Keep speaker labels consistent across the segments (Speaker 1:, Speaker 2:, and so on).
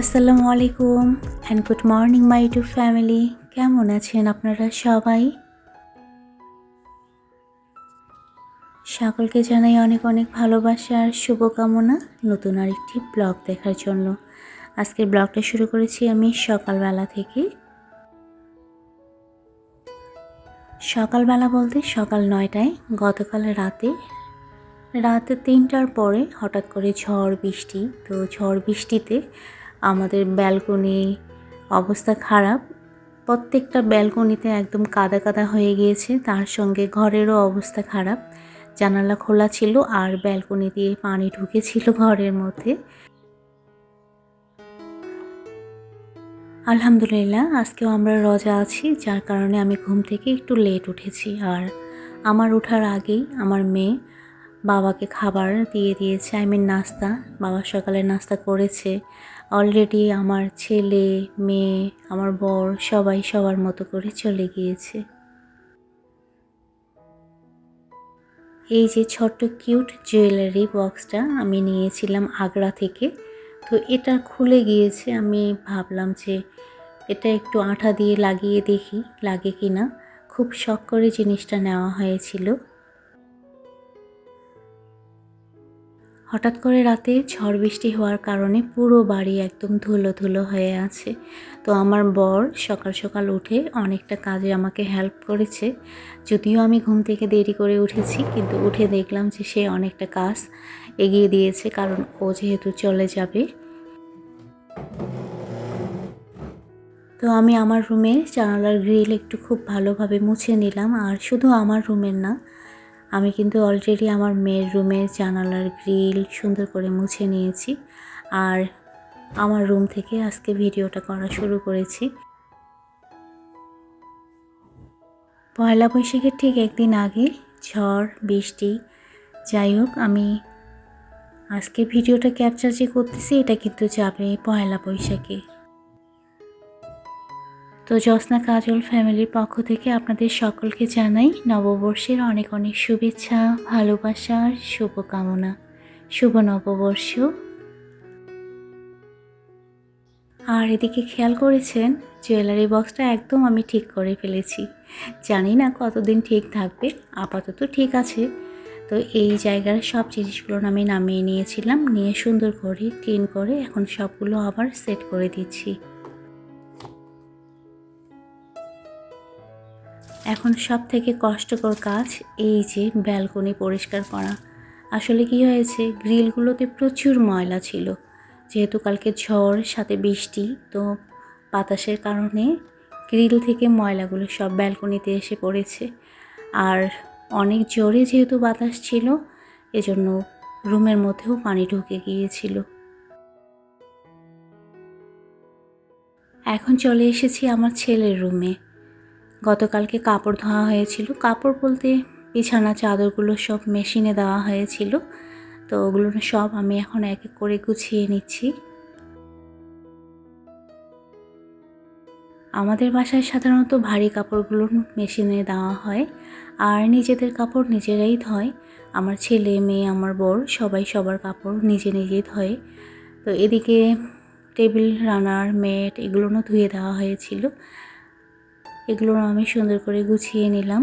Speaker 1: আসসালামু আলাইকুম and good morning my to family কেমন আছেন আপনারা সবাই? সকলকে জানাই অনেক অনেক ভালোবাসা আর শুভকামনা নতুন আরেকটি ব্লগ দেখার জন্য। আজকের ব্লগটা শুরু করেছি আমি সকালবেলা থেকে। সকালবেলা বলতে সকাল নয়টায়, গতকাল রাতে। রাত তিনটার পরে হঠাৎ করে ঝড় বৃষ্টি, তো ঝড় বৃষ্টিতে আমাদের ব্যালকনি অবস্থা খারাপ। প্রত্যেকটা ব্যালকনিতে একদম কাদা কাদা হয়ে গিয়েছে। তার সঙ্গে ঘরেরও অবস্থা খারাপ। জানালা খোলা ছিল আর ব্যালকনি দিয়ে পানি ঢুকেছিল ঘরের মধ্যে। আলহামদুলিল্লাহ, আজকেও আমরা রজা আছি, যার কারণে আমি ঘুম থেকে একটু লেট উঠেছি। আর আমার ওঠার আগেই আমার মেয়ে বাবাকে খাবার দিয়ে দিয়েছে আই মিন নাস্তা। বাবা সকালে নাস্তা করেছে। অলরেডি আমার ছেলে, মেয়ে, আমার বর সবাই সবার মতো করে চলে গিয়েছে। এই যে ছোট্ট কিউট জুয়েলারি বক্সটা আমি নিয়েছিলাম আগ্রা থেকে, তো এটা খুলে গিয়েছে। আমি ভাবলাম যে এটা একটু আঠা দিয়ে লাগিয়ে দেখি, লাগে কি না খুব শখ করে জিনিসটা নেওয়া হয়েছিল। হঠাৎ করে রাতে ঝড় বৃষ্টি হওয়ার কারণে পুরো বাড়ি একদম ধুলো ধুলো হয়ে আছে। তো আমার বর সকাল সকাল উঠে অনেকটা কাজে আমাকে হেল্প করেছে। যদিও আমি ঘুম থেকে দেরি করে উঠেছি, কিন্তু উঠে দেখলাম যে সে অনেকটা কাজ এগিয়ে দিয়েছে, কারণ ও যেহেতু চলে যাবে। তো আমি আমার রুমে জানালার গ্রিল একটু খুব ভালোভাবে মুছে নিলাম, আর শুধু আমার রুমের না আমি কিন্তু অলরেডি আমার মেয়ের রুমের জানালার গ্রিল সুন্দর করে মুছে নিয়েছি। আর আমার রুম থেকে আজকে ভিডিওটা করা শুরু করেছি। পয়লা বৈশাখের ঠিক একদিন আগে ঝড়, বৃষ্টি, যাই হোক, আমি আজকে ভিডিওটা ক্যাপচার যে করতেছি, এটা কিন্তু যাবে পয়লা বৈশাখে। তো জ্যোৎস্না কাজল ফ্যামিলির পক্ষ থেকে আপনাদের সকলকে জানাই নববর্ষের অনেক অনেক শুভেচ্ছা, ভালোবাসা শুভকামনা। শুভ নববর্ষ। আর এদিকে খেয়াল করেছেন, জুয়েলারি বক্সটা একদম আমি ঠিক করে ফেলেছি। জানি না কতদিন ঠিক থাকবে, আপাতত ঠিক আছে। তো এই জায়গার সব জিনিসগুলো আমি নামিয়ে নিয়েছিলাম, নিয়ে সুন্দর করে ক্লিন করে এখন সবগুলো আবার সেট করে দিচ্ছি। এখন সব থেকে কষ্টকর কাজ এই যে ব্যালকনি পরিষ্কার করা। আসলে কি হয়েছে? গ্রিলগুলোতে প্রচুর ময়লা ছিল। যেহেতু কালকে ঝড়, সাথে বৃষ্টি, তো বাতাসের কারণে গ্রিল থেকে ময়লাগুলো সব ব্যালকনিতে এসে পড়েছে। আর অনেক জোরে যেহেতু বাতাস ছিল, এজন্য রুমের মধ্যেও পানি ঢুকে গিয়েছিল। এখন চলে এসেছি আমার ছেলের রুমে। গতকালকে কাপড় ধোয়া হয়েছিল। কাপড় বলতে বিছানা, চাদরগুলো সব মেশিনে দেওয়া হয়েছিল। তো ওগুলো সব আমি এখন এক এক করে গুছিয়ে নিচ্ছি। আমাদের বাসায় সাধারণত ভারী কাপড়গুলো মেশিনে দেওয়া হয়, আর নিজেদের কাপড় নিজেরাই ধয়। আমার ছেলে, মেয়ে, আমার বর সবাই সবার কাপড় নিজে নিজেই ধয়। তো এদিকে টেবিল, রানার মেট এগুলোও ধুয়ে দেওয়া হয়েছিল। এগুলো আমি সুন্দর করে গুছিয়ে নিলাম।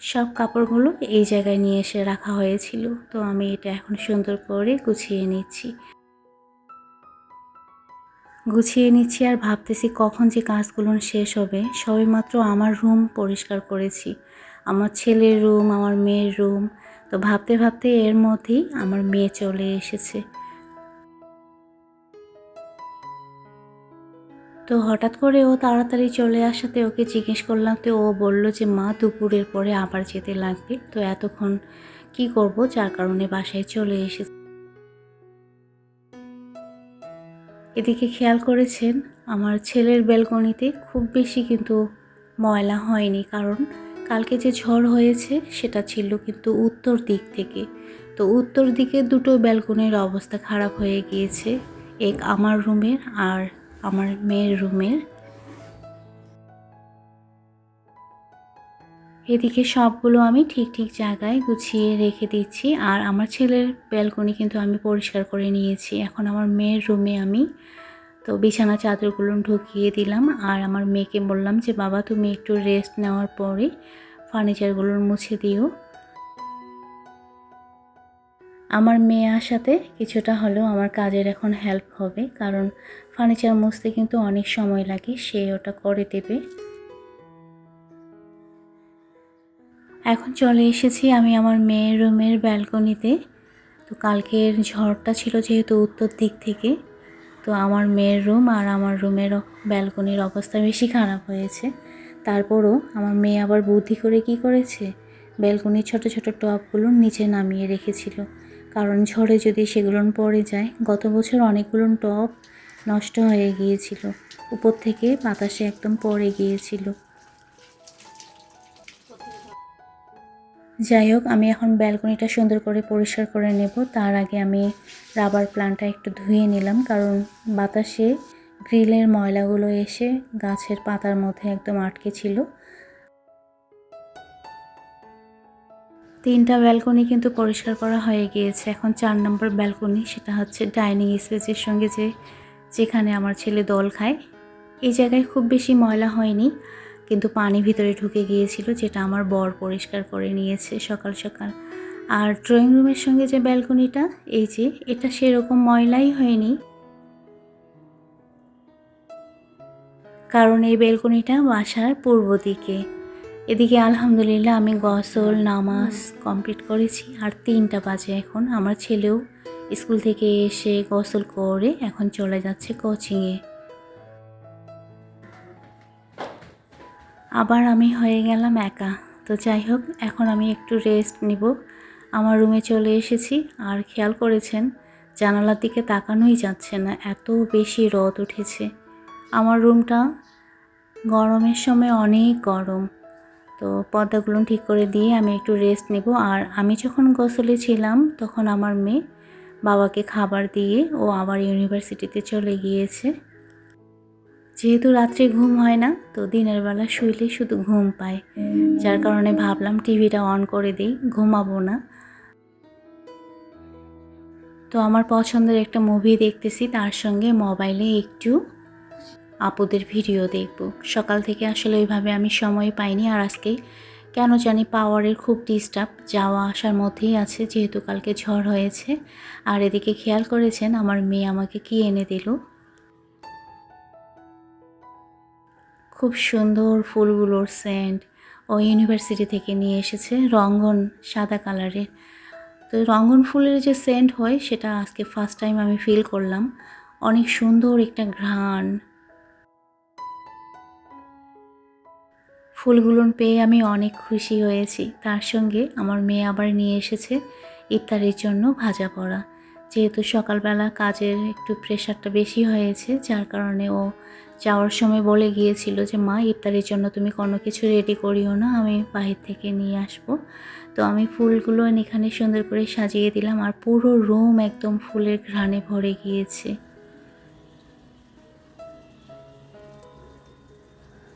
Speaker 1: সব কাপড়গুলো এই জায়গায় নিয়ে এসে রাখা হয়েছিল, তো আমি এটা এখন সুন্দর করে গুছিয়ে নিচ্ছি। গুছিয়ে নিচ্ছি আর ভাবতেছি কখন যে কাজগুলো শেষ হবে সবেমাত্র আমার রুম পরিষ্কার করেছি। আমার ছেলের রুম, আমার মেয়ের রুম, তো ভাবতে ভাবতে এর মধ্যেই আমার মেয়ে চলে এসেছে। তো হঠাৎ করে ও তাড়াতাড়ি চলে আসাতে ওকে জিজ্ঞেস করলাম, তো ও বলল যে, মা, দুপুরের পরে আবার যেতে লাগবে। তো এতক্ষণ কি করব? যার কারণে বাসায় চলে এসেছে। এদিকে খেয়াল করেছেন, আমার ছেলের ব্যালকনিতে খুব বেশি কিন্তু ময়লা হয়নি, কারণ কালকে যে ঝড় হয়েছে সেটা ছিল কিন্তু উত্তর দিক থেকে। তো উত্তর দিকে দুটো ব্যালকনির অবস্থা খারাপ হয়ে গিয়েছে, এক আমার রুমের আর আমার মেয়ের রুমের এদিকে সবগুলো আমি ঠিক ঠিক জায়গায় গুছিয়ে রেখে দিচ্ছি। আর আমার ছেলের ব্যালকনি কিন্তু আমি পরিষ্কার করে নিয়েছি। এখন আমার মেয়ের রুমে আমি তো বিছানা চাদরগুলো ঢুকিয়ে দিলাম। আর আমার মেয়েকে বললাম যে, বাবা, তুমি একটু রেস্ট নেওয়ার পরে ফার্নিচারগুলো মুছে দিও। আমার মেয়ে আসাতে কিছুটা হলেও আমার কাজের এখন হেল্প হবে, কারণ ফার্নিচার মুছতে কিন্তু অনেক সময় লাগে, সে ওটা করে দেবে। এখন চলে এসেছি আমি আমার মেয়ের রুমের ব্যালকনিতে তো কালকের ঝড়টা ছিল যেহেতু উত্তর দিক থেকে, তো আমার মেয়ের রুম আর আমার রুমের ব্যালকনির অবস্থা বেশি খারাপ হয়েছে। তারপরও আমার মেয়ে আবার বুদ্ধি করে কি করেছে? ব্যালকনির ছোট ছোট টবগুলো নিচে নামিয়ে রেখেছিল। কারণ ঝড়ে যদি সেগুলো পড়ে যায়, গত বছর অনেকগুলো টব নষ্ট হয়ে গিয়েছিল। উপর থেকে বাতাসে একদম পড়ে গিয়েছিল। যাই হোক, আমি এখন ব্যালকনিটা সুন্দর করে পরিষ্কার করে নেব। তার আগে আমি রাবার প্লান্টটা একটু ধুয়ে নিলাম, কারণ বাতাসে গ্রিলের ময়লাগুলো এসে গাছের পাতার মধ্যে একদম আটকে ছিল। তিনটা ব্যালকনি কিন্তু পরিষ্কার করা হয়ে গিয়েছে। এখন চার নম্বর ব্যালকনি সেটা হচ্ছে ডাইনিং স্পেসের সঙ্গে যে, যেখানে আমার ছেলে দল খায়। এই জায়গায় খুব বেশি ময়লা হয়নি, কিন্তু পানি ভিতরে ঢুকে গিয়েছিল, যেটা আমার বর পরিষ্কার করে নিয়েছে সকাল সকাল। আর ড্রয়িং রুমের সঙ্গে যে ব্যালকনিটা এই যে, এটা সেরকম ময়লাই হয়নি। কারণ এই ব্যালকনিটা বাসার পূর্ব দিকে। এদিকে আলহামদুলিল্লাহ আমি গসল, নামাজ কমপ্লিট করেছি। আর তিনটা বাজে এখন। আমার ছেলেও স্কুল থেকে এসে গসল করে এখন চলে যাচ্ছে কোচিংয়ে। আবার আমি হয়ে গেলাম একা। তো যাই হোক, এখন আমি একটু রেস্ট নিব। আমার রুমে চলে এসেছি। আর খেয়াল করেছেন, জানালার দিকে তাকানোই যাচ্ছে না। এত বেশি রদ উঠেছে। আমার রুমটা গরমের সময় অনেক গরম। তো পর্দাগুলো ঠিক করে দিয়ে আমি একটু রেস্ট নেব। আর আমি যখন গোসলে ছিলাম, তখন আমার মেয়ে বাবাকে খাবার দিয়ে ও আবার ইউনিভার্সিটিতে চলে গিয়েছে। যেহেতু রাত্রে ঘুম হয় না, তো দিনের বেলা শুইলে শুধু ঘুম পায়। যার কারণে ভাবলাম টিভিটা অন করে দিই, ঘুমাবো না। তো আমার পছন্দের একটা মুভি দেখতেছি, তার সঙ্গে মোবাইলে একটু আপুদের ভিডিও দেখব। সকাল থেকে আসলে ওইভাবে আমি সময় পাইনি আর আজকে কেন জানি পাওয়ারের খুব ডিস্টার্ব যাওয়া আসার মধ্যেই আছে, যেহেতু কালকে ঝড় হয়েছে। আর এদিকে খেয়াল করেছেন, আমার মেয়ে আমাকে কি এনে দিল? খুব সুন্দর ফুলগুলোর সেন্ট ও ইউনিভার্সিটি থেকে নিয়ে এসেছে, রঙ্গন সাদা কালারের তো রঙ্গন ফুলের যে সেন্ট হয়, সেটা আজকে ফার্স্ট টাইম আমি ফিল করলাম। অনেক সুন্দর একটা ঘ্রাণ। ফুলগুলো পেয়ে আমি অনেক খুশি হয়েছি। তার সঙ্গে আমার মেয়ে আবার নিয়ে এসেছে ইফতারের জন্য ভাজা পড়া যেহেতু সকালবেলা কাজের একটু প্রেশারটা বেশি হয়েছে, যার কারণে ও যাওয়ার সময় বলে গিয়েছিল যে, মা, ইফতারের জন্য তুমি কোনো কিছু রেডি করিও না, আমি বাহির থেকে নিয়ে আসব। তো আমি ফুলগুলো এখানে সুন্দর করে সাজিয়ে দিলাম আর পুরো রুম একদম ফুলের ঘ্রাণে ভরে গিয়েছে।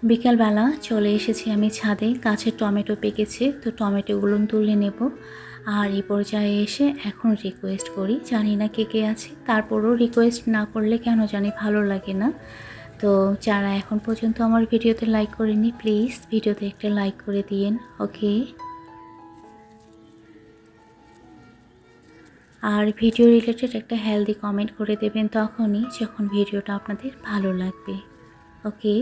Speaker 1: বিকালবেলা চলে এসেছি আমি ছাদে গাছের টমেটো পেকেছে, তো টমেটোগুলো তুলে নেব। আর এই পর্যায়ে এসে এখন রিকোয়েস্ট করি, জানি না কে কে আছে, তারপরও রিকোয়েস্ট না করলে কেন জানি ভালো লাগে না। তো যারা এখন পর্যন্ত আমার ভিডিওতে লাইক করেনি প্লিজ ভিডিওতে একটা লাইক করে দিয়েন ওকে আর ভিডিও রিলেটেড একটা হেলদি কমেন্ট করে দেবেন তখনই যখন ভিডিওটা আপনাদের ভালো লাগবে ওকে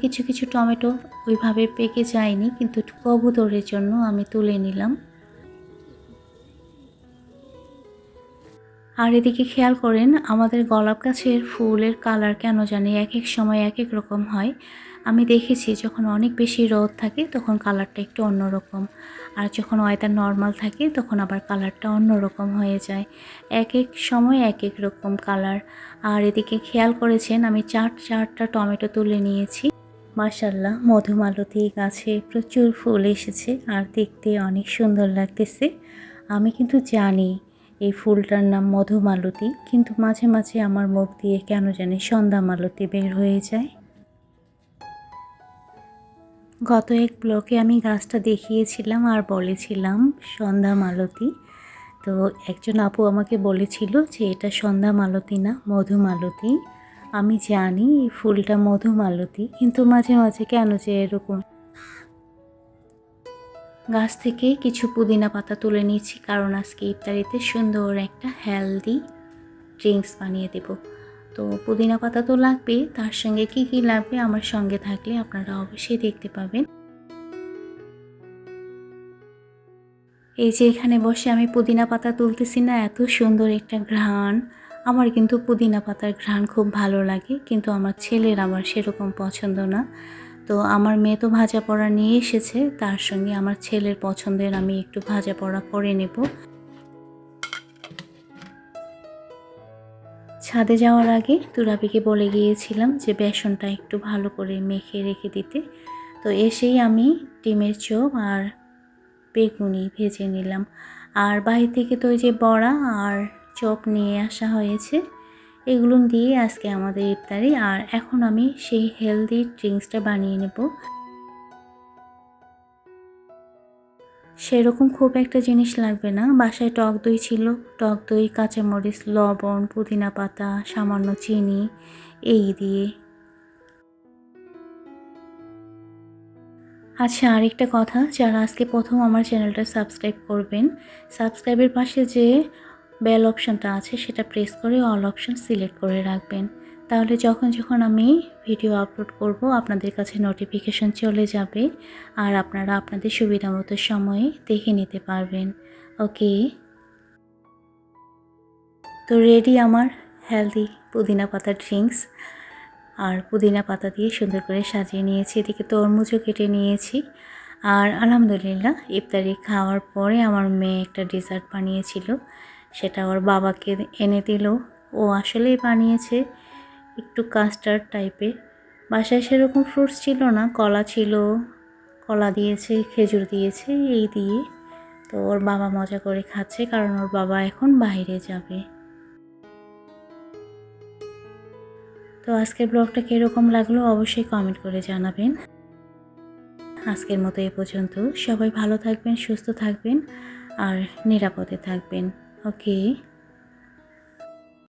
Speaker 1: কিছু কিছু টমেটো ওইভাবে পেকে যায়নি, কিন্তু কবুতরের জন্য আমি তুলে নিলাম। আর এদিকে খেয়াল করেন, আমাদের গোলাপ গাছের ফুলের কালার কেন জানি এক এক সময় এক এক রকম হয়। আমি দেখেছি যখন অনেক বেশি রোদ থাকে তখন কালারটা একটু অন্যরকম, আর যখন ওয়েদার নর্মাল থাকে তখন আবার কালারটা অন্যরকম হয়ে যায়। এক এক সময় এক এক রকম কালার। আর এদিকে খেয়াল করেছেন, আমি চার, চারটা টমেটো তুলে নিয়েছি। মাশাল্লাহ মধুমালতী গাছে প্রচুর ফুল এসেছে আর দেখতে অনেক সুন্দর লাগতেছে। আমি কিন্তু জানি এই ফুলটার নাম মধুমালতী, কিন্তু মাঝে মাঝে আমার মুখ দিয়ে কেন জানি সন্ধ্যা মালতী বের হয়ে যায়। গত এক ব্লকে আমি গাছটা দেখিয়েছিলাম আর বলেছিলাম সন্ধ্যা মালতী তো একজন আপু আমাকে বলেছিল যে এটা সন্ধ্যা মালতী না, মধুমালতী। আমি জানি এই ফুলটা মধুমালতী, কিন্তু মাঝে মাঝে কেন যে এরকম। গাছ থেকে কিছু পুদিনা পাতা তুলে নিয়েছি, কারণ আজকে ইফতারিতে সুন্দর একটা হেলদি ড্রিঙ্কস বানিয়ে দেব। তো পুদিনা পাতা তো লাগবে, তার সঙ্গে কি কি লাগবে আমার সঙ্গে থাকলে আপনারা অবশ্যই দেখতে পাবেন। এই যে এখানে বসে আমি পুদিনা পাতা তুলতেছি না, এত সুন্দর একটা ঘ্রাণ। আমার কিন্তু পুদিনা পাতার ঘ্রাণ খুব ভালো লাগে, কিন্তু আমার ছেলের আমার সেরকম পছন্দ না। তো আমার মেয়ে তো ভাজা পোড়া নিয়ে এসেছে, তার সঙ্গে আমার ছেলের পছন্দের আমি একটু ভাজা পোড়া করে নেব। ছাদে যাওয়ার আগে তুরাবিকে বলে গিয়েছিলাম যে বেসনটা একটু ভালো করে মেখে রেখে দিতে। তো এসেই আমি ডিমের চোপ আর বেগুনি ভেজে নিলাম। আর বাহির থেকে তো ওই যে বড়া আর চপ নিয়ে আসা হয়েছে। এগুলো দিয়ে আজকে আমাদের ইফতারি। আর এখন আমি সেই হেলদি ড্রিঙ্কসটা বানিয়ে নেব। সেরকম খুব একটা জিনিস লাগবে না। বাসায় টক দই ছিল। টক দই, কাঁচামরিচ, লবণ, পুদিনা পাতা, সামান্য চিনি, এই দিয়ে। আচ্ছা আরেকটা কথা। যারা আজকে প্রথম আমার চ্যানেলটা সাবস্ক্রাইব করবেন, সাবস্ক্রাইবের পাশে যে বেল অপশানটা আছে, সেটা প্রেস করে অল অপশান সিলেক্ট করে রাখবেন। তাহলে যখন যখন আমি ভিডিও আপলোড করব, আপনাদের কাছে নোটিফিকেশন চলে যাবে আর আপনারা আপনাদের সুবিধা মতো সময়ে দেখে নিতে পারবেন। ওকে তো রেডি আমার হেলদি পুদিনা পাতা ড্রিঙ্কস আর পুদিনা পাতা দিয়ে সুন্দর করে সাজিয়ে নিয়েছি, এদিকে তরমুজও কেটে নিয়েছি। আর আলহামদুলিল্লাহ ইফতারি খাওয়ার পরে আমার মেয়ে একটা ডেজার্ট বানিয়েছিল। সেটা ওর বাবাকে এনে দিল। ও আসলেই বানিয়েছে একটু কাস্টার্ড টাইপের বাসায় সেরকম ফ্রুটস ছিল না, কলা ছিল। কলা দিয়েছে, খেজুর দিয়েছে, এই দিয়ে। তো ওর বাবা মজা করে খাচ্ছে কারণ ওর বাবা এখন বাইরে যাবে। তো আজকের ব্লগটা কীরকম লাগল অবশ্যই কমেন্ট করে জানাবেন। আজকের মতো এ পর্যন্ত। সবাই ভালো থাকবেন, সুস্থ থাকবেন আর নিরাপদে থাকবেন। ওকে